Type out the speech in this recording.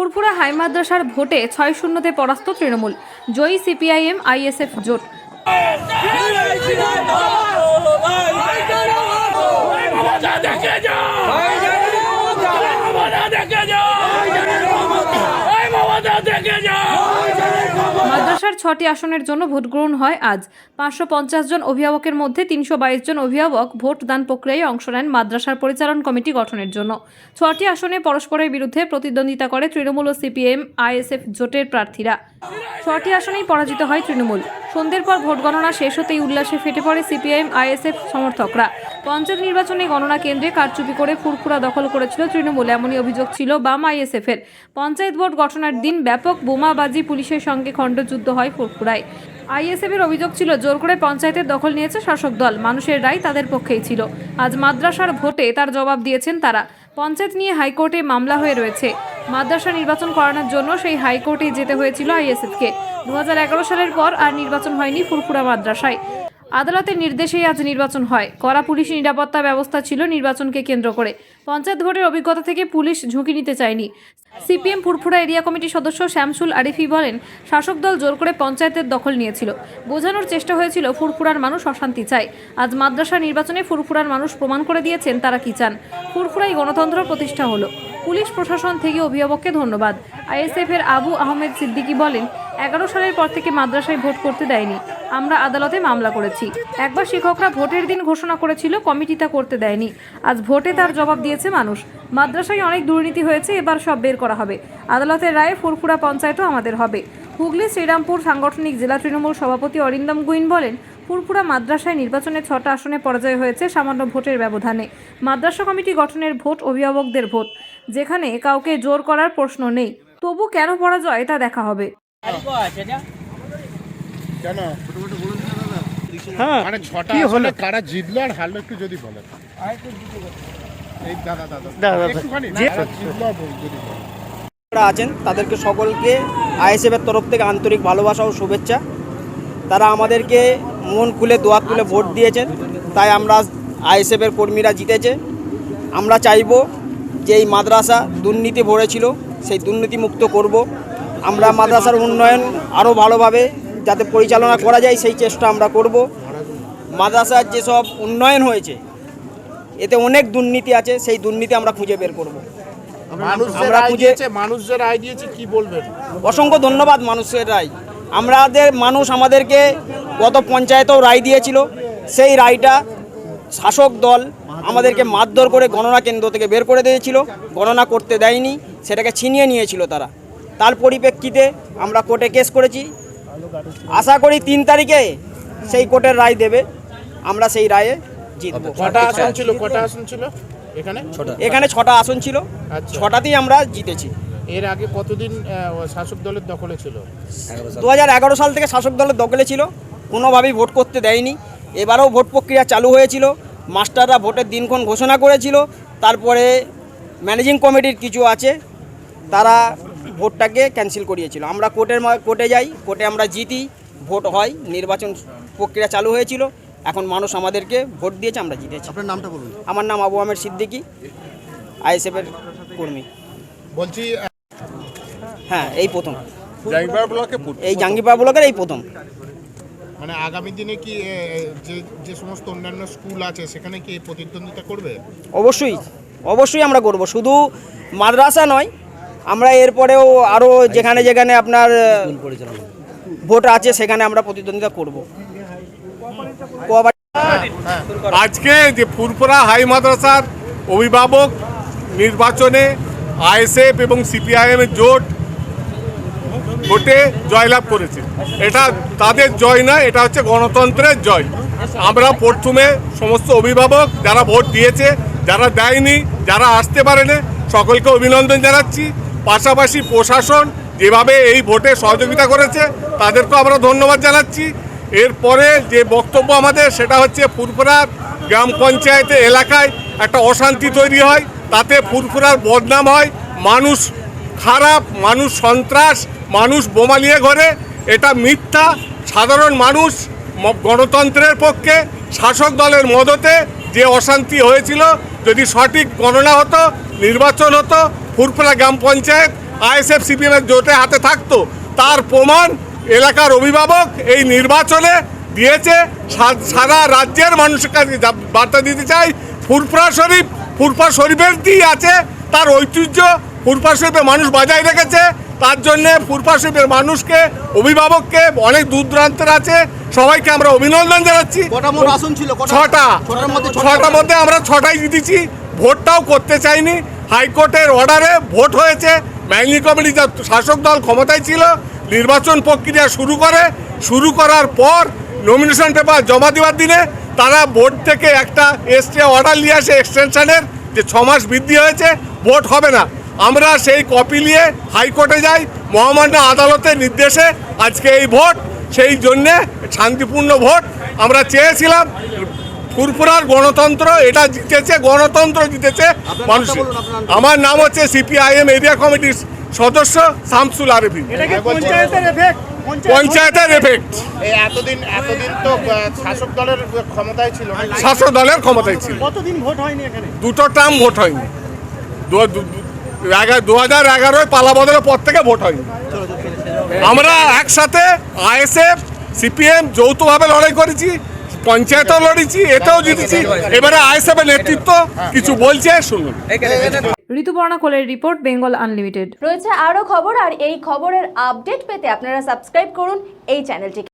ফুরফুরা high মাদ্রাসার ভোটে ছয় শূন্যতে পরাস্ত তৃণমূল। জয়ী সিপিআইএম আইএসএফ জোট মমতা দেখে যাও এই মমতা দেখে যাও মাদ্রাসার ছটি আসনের জন্য ভোট গ্রহণ হয় আজ। পাঁচশো পঞ্চাশ জন অভিভাবকের মধ্যে তিনশো বাইশ জন অভিভাবক ভোট দান প্রক্রিয়ায় অংশ নেন মাদ্রাসার পরিচালন কমিটি গঠনের জন্য। ছটি আসনে পরস্পরের বিরুদ্ধে প্রতিদ্বন্দ্বিতা করে তৃণমূল ও সিপিএম, আইএসএফ জোটের প্রার্থীরা। ছটি আসনেই পরাজিত হয় তৃণমূল। সন্ধ্যের পর ভোট গণনা শেষ হতেই উল্লাসে ফেটে পড়ে সিপিআইএম আইএসএফ সমর্থকরা। পঞ্চায়েত নির্বাচনে গণনা কেন্দ্রে কারচুপি করে ফুরফুরা দখল করেছিল তৃণমূল, এমনই অভিযোগ ছিল বাম আইএসএফ এর পঞ্চায়েত ভোট গঠনের দিন ব্যাপক বোমাবাজি পুলিশের সঙ্গে খণ্ডযুদ্ধ হয় ফুরফুরায়। আইএসএফ এর অভিযোগ ছিল, জোর করে পঞ্চায়েতের দখল নিয়েছে শাসক দল, মানুষের রায় তাদের পক্ষেই ছিল। আজ মাদ্রাসার ভোটে তার জবাব দিয়েছেন তারা। পঞ্চায়েত নিয়ে হাইকোর্টে মামলা হয়ে রয়েছে। মাদ্রাসা নির্বাচন করানোর জন্য সেই হাইকোর্টে যেতে হয়েছিল আইএসএফকে। দু হাজার এগারো সালের পর আর নির্বাচন হয়নি ফুরফুরা মাদ্রাসায়। আদালতের নির্দেশেই আজ নির্বাচন হয়। কড়া পুলিশ নিরাপত্তা ব্যবস্থা ছিল নির্বাচনকে কেন্দ্র করে। পঞ্চায়েত ভোটের অভিজ্ঞতা থেকে পুলিশ ঝুঁকি নিতে চায়নি। সিপিএম ফুরফুরা এরিয়া কমিটির সদস্য শ্যামসুল আরিফি বলেন, শাসক দল জোর করে পঞ্চায়েতের দখল নিয়েছিল। বোঝানোর চেষ্টা হয়েছিল, ফুরফুরার মানুষ অশান্তি চায়। আজ মাদ্রাসা নির্বাচনে ফুরফুরার মানুষ প্রমাণ করে দিয়েছেন তারা কি চান। ফুরফুরাই গণতন্ত্র প্রতিষ্ঠা হলো। পুলিশ প্রশাসন থেকে অভিভাবককে ধন্যবাদ। আইএসএফ এর আবু আহমেদ সিদ্দিকী বলেন এগারো সালের পর থেকে মাদ্রাসায় ভোট করতে দেয়নি। আমরা আদালতে মামলা করেছি। একবার শিক্ষকরা ভোটের দিন ঘোষণা করেছিল কমিটি তা করতে দেয়নি। আজ ভোটে তার জবাব দিয়েছে মানুষ। মাদ্রাসায় অনেক দুর্নীতি হয়েছে, এবার সব বের করা হবে। আদালতের রায়ে ফুরফুরা পঞ্চায়েতও আমাদের হবে। হুগলি শ্রীরামপুর সাংগঠনিক জেলা তৃণমূল সভাপতি অরিন্দম গুইন বলেন, ফুরফুরা মাদ্রাসায় নির্বাচনে ছটা আসনে পরাজয় হয়েছে সামান্য ভোটের ব্যবধানে। মাদ্রাসা কমিটি গঠনের ভোট অভিভাবকদের ভোট। যেখানে কাউকে জোর করার প্রশ্ন নেই। তবু কেন পরাজয় তা দেখা হবে। কেন? হ্যাঁ মানে ছটা হলো? কারা জিতলো আর হারলো একটু যদি বলেন। এই দাদা দাদা দাদা, দাদা। একটুখানি জিতলো যদি বলেন। যারা আছেন তাদেরকে সকলকে আইএসএফের তরফ থেকে আন্তরিক ভালোবাসা ও শুভেচ্ছা। তারা আমাদেরকে মন খুলে দোয়া তুলে ভোট দিয়েছেন। তাই আমরা আইএসএফের কর্মীরা জিতেছে। আমরা চাইব যে এই মাদ্রাসা দুর্নীতি ভরেছিল সেই দুর্নীতি মুক্ত করব। আমরা মাদ্রাসার উন্নয়ন আরও ভালোভাবে যাতে পরিচালনা করা যায় সেই চেষ্টা আমরা করব। মাদ্রাসার যেসব উন্নয়ন হয়েছে এতে অনেক দুর্নীতি আছে সেই দুর্নীতি আমরা খুঁজে বের করব। আমরা রায় খুঁজে- দিয়েছে রায় দিয়েছে কি বলবেন? অসংখ্য ধন্যবাদ মানুষের রায়। আমাদের মানুষ আমাদেরকে গত পঞ্চায়েতেও রায় দিয়েছিল। সেই রায়টা শাসক দল আমাদেরকে মারধর করে গণনা কেন্দ্র থেকে বের করে দিয়েছিল। গণনা করতে দেয়নি সেটাকে ছিনিয়ে নিয়েছিল তারা। তার পরিপ্রেক্ষিতে আমরা কোর্টে কেস করেছি। আশা করি তিন তারিখে সেই কোর্টের রায় দেবে। আমরা সেই রায়ে জিতব। কটা আসন ছিল কটা আসন ছিল? এখানে? এখানে ছটা আসন ছিল। আচ্ছা। ছটাতেই আমরা জিতেছি। এর আগে কতদিন শাসক দলের দখলে ছিল? দু হাজার এগারো সাল থেকে শাসক দলের দখলে ছিল। কোনোভাবেই ভোট করতে দেয়নি। এবারেও ভোট প্রক্রিয়া চালু হয়েছিল। মাস্টাররা ভোটের দিনক্ষণ ঘোষণা করেছিল। তারপরে ম্যানেজিং কমিটির কিছু আছে। তারা ভোটটাকে ক্যান্সেল করিয়েছিল। আমরা কোর্টের মা- কোর্টে যাই কোর্টে আমরা জিতি ভোট হয় নির্বাচন প্রক্রিয়া চালু হয়েছিল। এখন মানুষ আমাদেরকে ভোট দিয়েছে আমরা জিতেছি। আপনার নামটা বলুন। আমার নাম আবু আহমেদ সিদ্দিকি আইএসএফের কর্মী। বলছি হ্যাঁ এই প্রথম। জাইবার ব্লকে এই জাঙ্গিপাড়া ব্লকের এই প্রথম। মানে আগামী দিনে কি যে যে সমস্ত অন্যান্য স্কুল আছে সেখানে কি প্রতিদ্বন্দ্বিতা করবে? অবশ্যই অবশ্যই আমরা করব। শুধু মাদ্রাসা নয় আমরা এরপরেও আরও যেখানে যেখানে আপনার ভোট আছে সেখানে আমরা প্রতিদ্বন্দ্বিতা করব। আজকে যে ফুরফুরা হাই মাদ্রাসার অভিভাবক নির্বাচনে আইএসএফ এবং সিপিআইএম এর জোট ভোটে জয়লাভ করেছে। এটা তাদের জয় না এটা হচ্ছে গণতন্ত্রের জয়। আমরা প্রথমে সমস্ত অভিভাবক যারা ভোট দিয়েছে যারা দেয়নি যারা আসতে পারেনি সকলকে অভিনন্দন জানাচ্ছি। পাশাপাশি প্রশাসন যেভাবে এই ভোটে সহযোগিতা করেছে, তাদেরকেও আমরা ধন্যবাদ জানাচ্ছি। এরপরে যে বক্তব্য আমাদের, সেটা হচ্ছে ফুরফুরার গ্রাম পঞ্চায়েতে এলাকায় একটা অশান্তি তৈরি হয়, তাতে ফুরফুরার বদনাম হয়। মানুষ খারাপ, মানুষ সন্ত্রাস, মানুষ বোমা নিয়ে ঘরে, এটা মিথ্যা। সাধারণ মানুষ গণতন্ত্রের পক্ষে, শাসক দলের মদতে যে অশান্তি হয়েছিল যদি সঠিক গণনা হতো, নির্বাচন হতো, ফুরফুরা গ্রাম পঞ্চায়েত, আইএসএফ, সিপিএম এর জোটে হাতে থাকতো, তার প্রমাণ এলাকার অভিভাবক এই নির্বাচনে দিয়েছে। সারা রাজ্যের মানুষের কাছে বার্তা দিতে চাই, ফুরফুরা শরীফ ফুরফা শরীফের দিয়ে আছে, তার ঐতিহ্য ফুরফা শরীফের মানুষ বজায় রেখেছে, তার জন্যে ফুরফা শরীফের মানুষকে, অভিভাবককে অনেক দূর দূরান্তের আছে সবাইকে আমরা অভিনন্দন জানাচ্ছি। কটা আসন ছিল? ছটা। ছটার মধ্যে ছটা ছটার মধ্যে আমরা ছটাই জিতেছি। ভোটটাও করতে চাইনি। হাইকোর্টের অর্ডারে ভোট হয়েছে। ম্যাগনি কমিটি যা শাসক দল ক্ষমতায় ছিল নির্বাচন প্রক্রিয়া শুরু করে। শুরু করার পর নমিনেশন পেপার জমা দেওয়ার দিনে তারা বোর্ড থেকে একটা এসটে অর্ডার নিয়ে আসে এক্সটেনশনের যে ছ মাস বৃদ্ধি হয়েছে ভোট হবে না। আমরা সেই কপি নিয়ে হাইকোর্টে যাই। মহামান্য আদালতের নির্দেশে আজকে এই ভোট সেই জন্যে শান্তিপূর্ণ ভোট আমরা চেয়েছিলাম। ফুরফুরার গণতন্ত্র এটা জিতেছে গণতন্ত্র জিতেছে নামটা। আমার নাম হচ্ছে সিপিআইএম এরিয়া কমিটির সদস্য শামসুল আরেফিন পঞ্চায়েতের এফেক্ট এতদিন এতদিন তো শাসক দলের ক্ষমতায় ছিল শাসক দলের ক্ষমতায় ছিল। কতদিন ভোট হয়নি এখানে? দুটো টার্ম ভোট হয়নি। দু- দু- দু- দু হাজার এগারোয় পালা বদলের পর থেকে ভোট হয়নি। আমরা একসাথে আইএসএফ সিপিএম যৌথভাবে লড়াই করেছি পঞ্চায়েতও লড়েছি এটাও জিতেছি। এবারে আইএসএফ এর নেতৃত্ব কিছু বলছে শুনুন। ঋতুপর্ণা কোলের রিপোর্ট বেঙ্গল আনলিমিটেড। রয়েছে আরও খবর আর এই খবরের আপডেট পেতে আপনারা সাবস্ক্রাইব করুন এই চ্যানেলটিকে।